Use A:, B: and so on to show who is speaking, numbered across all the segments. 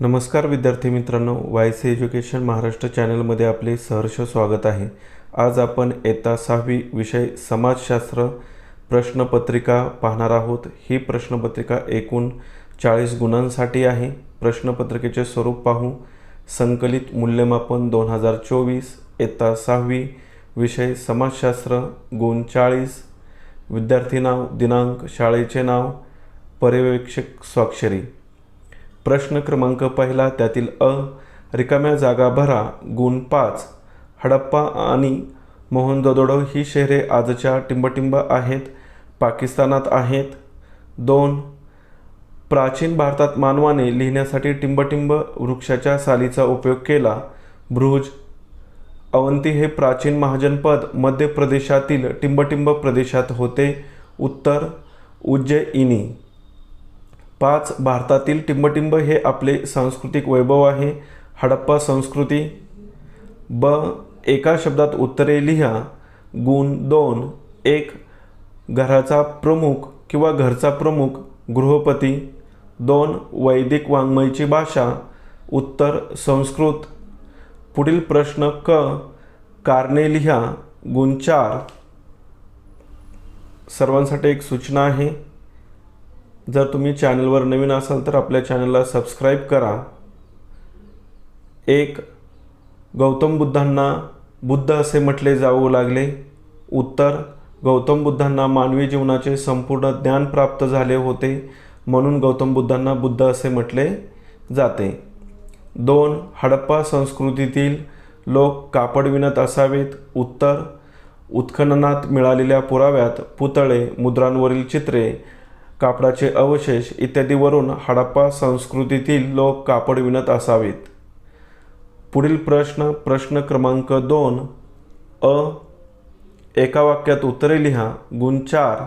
A: नमस्कार विद्यार्थी मित्रांनो वाय सी एज्युकेशन महाराष्ट्र चॅनलमध्ये आपले सहर्ष स्वागत आहे. आज आपण येता सहावी विषय समाजशास्त्र प्रश्नपत्रिका पाहणार आहोत. ही प्रश्नपत्रिका एकूण चाळीस गुणांसाठी आहे. प्रश्नपत्रिकेचे स्वरूप पाहू. संकलित मूल्यमापन दोन हजार चोवीस. येता सहावी विषय समाजशास्त्र गुण चाळीस. विद्यार्थी नाव दिनांक शाळेचे नाव पर्यवेक्षक स्वाक्षरी. प्रश्न क्रमांक पहिला त्यातील अ रिकाम्या जागा भरा गुण पाच. हडप्पा आणि मोहनजोदडो ही शहरे आजच्या टिंबटिंब आहेत पाकिस्तानात आहेत. दोन प्राचीन भारतात मानवाने लिहिण्यासाठी टिंबटिंब वृक्षाच्या सालीचा उपयोग केला. भ्रुज अवंती हे प्राचीन महाजनपद मध्य प्रदेशातील टिंबटिंब प्रदेशात होते. उत्तर उज्जैनी पाच भारतातील टिंबटिंब हे आपले सांस्कृतिक वैभव आहे. हडप्पा संस्कृती. ब. एका शब्दात उत्तरे लिहा. गुण दोन. एक. घराचा प्रमुख किंवा घरचा प्रमुख गृहपती. दोन. वैदिक वाङ्मयची भाषा. उत्तर संस्कृत. पुढील प्रश्न क. कारणे लिहा. गुण चार. सर्वांसाठी एक सूचना आहे. जर तुम्ही चॅनलवर नवीन असाल तर आपल्या चॅनलला सबस्क्राईब करा. एक गौतम बुद्धांना बुद्ध असे म्हटले जाऊ लागले. उत्तर गौतम बुद्धांना मानवी जीवनाचे संपूर्ण ज्ञान प्राप्त झाले होते म्हणून गौतम बुद्धांना बुद्ध असे म्हटले जाते. दोन हडप्पा संस्कृतीतील लोक कापड विणत असावेत. उत्तर उत्खननात मिळालेल्या पुराव्यात पुतळे मुद्रांवरील चित्रे कापडाचे अवशेष इत्यादीवरून हडप्पा संस्कृतीतील लोक कापड विणत असावेत. पुढील प्रश्न प्रश्न क्रमांक दोन अ एका वाक्यात उत्तरे लिहा गुण चार.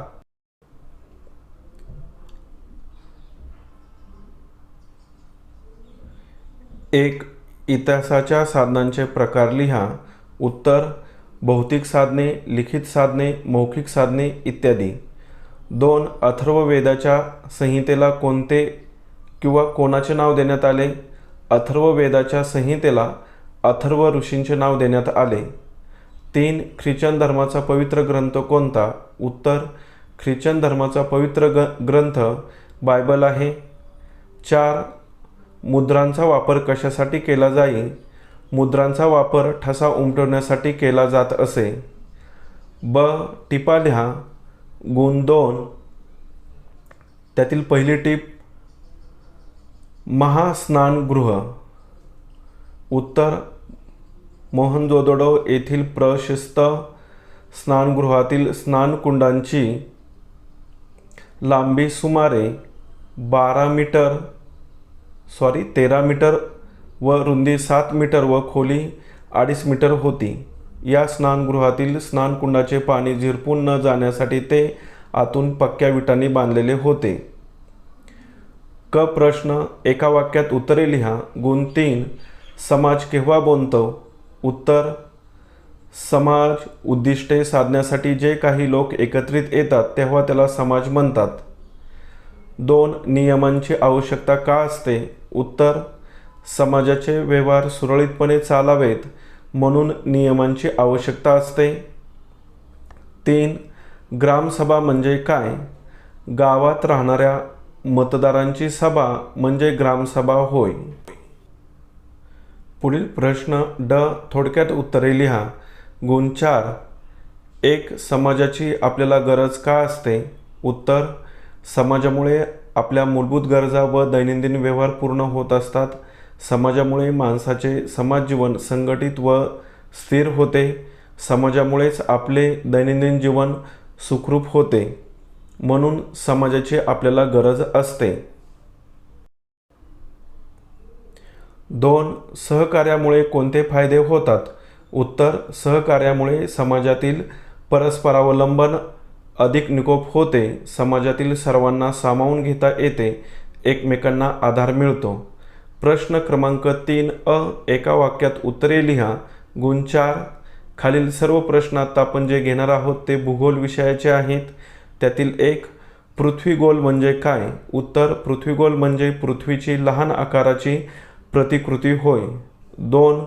A: एक इतिहासाच्या साधनांचे प्रकार लिहा. उत्तर भौतिक साधने लिखित साधने मौखिक साधने इत्यादी. दोन अथर्ववेदाच्या संहितेला कोणते किंवा कोणाचे नाव देण्यात आले? अथर्ववेदाच्या संहितेला अथर्व ऋषींचे नाव देण्यात आले. तीन ख्रिश्चन धर्माचा पवित्र ग्रंथ कोणता? उत्तर ख्रिश्चन धर्माचा पवित्र ग ग्रंथ बायबल आहे. चार मुद्रांचा वापर कशासाठी केला जाईल मुद्रांचा वापर ठसा उमटवण्यासाठी केला जात असे. ब टिपा लिहा गुण दोन त्यातील पहिली टीप महास्नानगृह. उत्तर मोहनजोदडो येथील प्रशस्त स्नानगृहातील स्नानकुंडांची लांबी सुमारे बारा मीटर सॉरी तेरा मीटर व रुंदी सात मीटर व खोली अडीच मीटर होती. या स्नानगृहातील स्नानकुंडाचे पाणी झिरपून न जाण्यासाठी ते आतून पक्क्या विटांनी बांधलेले होते. क प्रश्न एका वाक्यात उत्तरे लिहा. गुण तीन समाज केव्हा बोलतो? उत्तर समाज उद्दिष्टे साधण्यासाठी जे काही लोक एकत्रित येतात तेव्हा त्याला समाज म्हणतात. दोन नियमांची आवश्यकता का असते? उत्तर समाजाचे व्यवहार सुरळीतपणे चालावेत. म्हणून नियमांची आवश्यकता असते. तीन ग्रामसभा म्हणजे काय? गावात राहणाऱ्या मतदारांची सभा म्हणजे ग्रामसभा होय. पुढील प्रश्न ड थोडक्यात उत्तरे लिहा. गुण चार एक समाजाची आपल्याला गरज का असते? उत्तर समाजामुळे आपल्या मूलभूत गरजा व दैनंदिन व्यवहार पूर्ण होत असतात. समाजामुळे माणसाचे समाज जीवन संघटित व स्थिर होते. समाजामुळेच आपले दैनंदिन जीवन सुखरूप होते. म्हणून समाजाची आपल्याला गरज असते. दोन सहकार्यामुळे कोणते फायदे होतात? उत्तर सहकार्यामुळे समाजातील परस्परावलंबन अधिक निकोप होते. समाजातील सर्वांना सामावून घेता येते. एकमेकांना आधार मिळतो. प्रश्न क्रमांक तीन अ एका वाक्यात उत्तरे लिहा. गुण चार खालील सर्व प्रश्न आता आपण जे घेणार आहोत ते भूगोल विषयाचे आहेत. त्यातील एक पृथ्वीगोल म्हणजे काय? उत्तर पृथ्वीगोल म्हणजे पृथ्वीची लहान आकाराची प्रतिकृती होय. दोन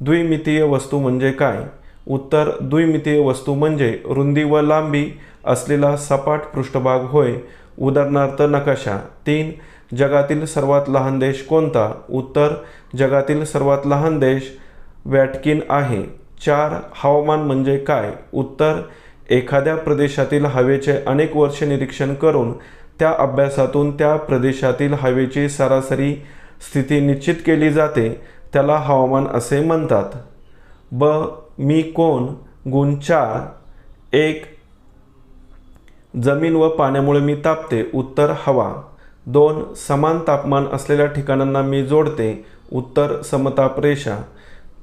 A: द्विमितीय वस्तू म्हणजे काय? उत्तर द्विमितीय वस्तू म्हणजे रुंदी व लांबी असलेला सपाट पृष्ठभाग होय. उदाहरणार्थ नकाशा. तीन जगातील सर्वात लहान देश कोणता? उत्तर जगातील सर्वात लहान देश वॅटकिन आहे. चार हवामान म्हणजे काय? उत्तर एखाद्या प्रदेशातील हवेचे अनेक वर्ष निरीक्षण करून त्या अभ्यासातून त्या प्रदेशातील हवेची सरासरी स्थिती निश्चित केली जाते. त्याला हवामान असे म्हणतात. ब मी कोण? गुण चार. एक जमीन व पाण्यामुळे मी तापते उत्तर हवा. दोन समान तापमान असलेल्या ठिकाणांना मी जोडते उत्तर समताप रेषा.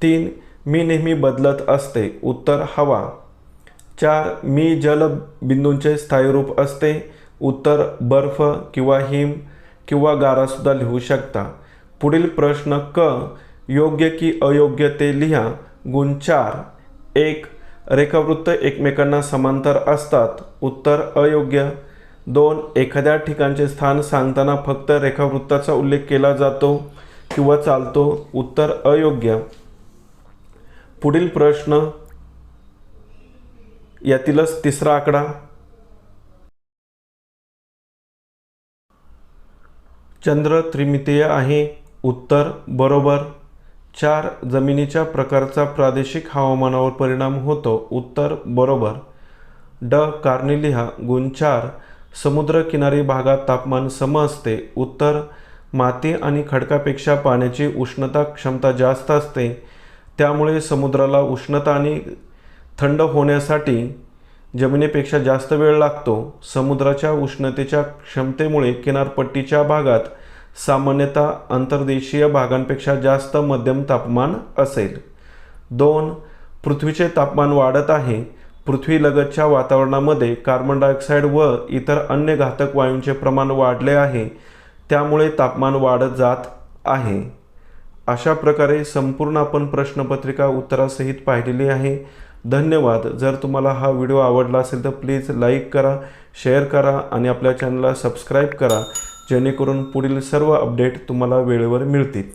A: तीन मी नेहमी बदलत असते उत्तर हवा. चार मी जलबिंदूंचे स्थायी रूप असते उत्तर बर्फ किंवा हिम किंवा गारासुद्धा लिहू शकता. पुढील प्रश्न क योग्य की अयोग्य ते लिहा. गुण चार एक रेखावृत्त एकमेकांना समांतर असतात. उत्तर अयोग्य. दोन एखाद्या ठिकाणचे स्थान सांगताना फक्त रेखावृत्ताचा उल्लेख केला जातो किंवा चालतो. उत्तर अयोग्य. पुढील प्रश्न. यातीलच तिसरा आकडा. चंद्र त्रिमितीय आहे. उत्तर बरोबर. चार जमिनीच्या प्रकारचा प्रादेशिक हवामानावर परिणाम होतो. उत्तर बरोबर. ड. कारणे लिहा गुण चार. समुद्रकिनारी भागात तापमान सम असते. उत्तर माती आणि खडकापेक्षा पाण्याची उष्णता क्षमता जास्त असते. त्यामुळे समुद्राला उष्णता आणि थंड होण्यासाठी जमिनीपेक्षा जास्त वेळ लागतो. समुद्राच्या उष्णतेच्या क्षमतेमुळे किनारपट्टीच्या भागात सामान्यतः अंतर्देशीय भागांपेक्षा जास्त मध्यम तापमान असेल. दोन पृथ्वीचे तापमान वाढत आहे. पृथ्वीलगतच्या वातावरणामध्ये कार्बन डायऑक्साईड व इतर अन्य घातक वायूंचे प्रमाण वाढले आहे. त्यामुळे तापमान वाढत जात आहे. अशा प्रकारे संपूर्ण आपण प्रश्नपत्रिका उत्तरासहित पाहिलेली आहे. धन्यवाद. जर तुम्हाला हा व्हिडिओ आवडला असेल तर प्लीज लाईक करा शेअर करा आणि आपल्या चॅनलला सबस्क्राईब करा. जेणेकरून पुढील सर्व अपडेट तुम्हाला वेळेवर मिळतील.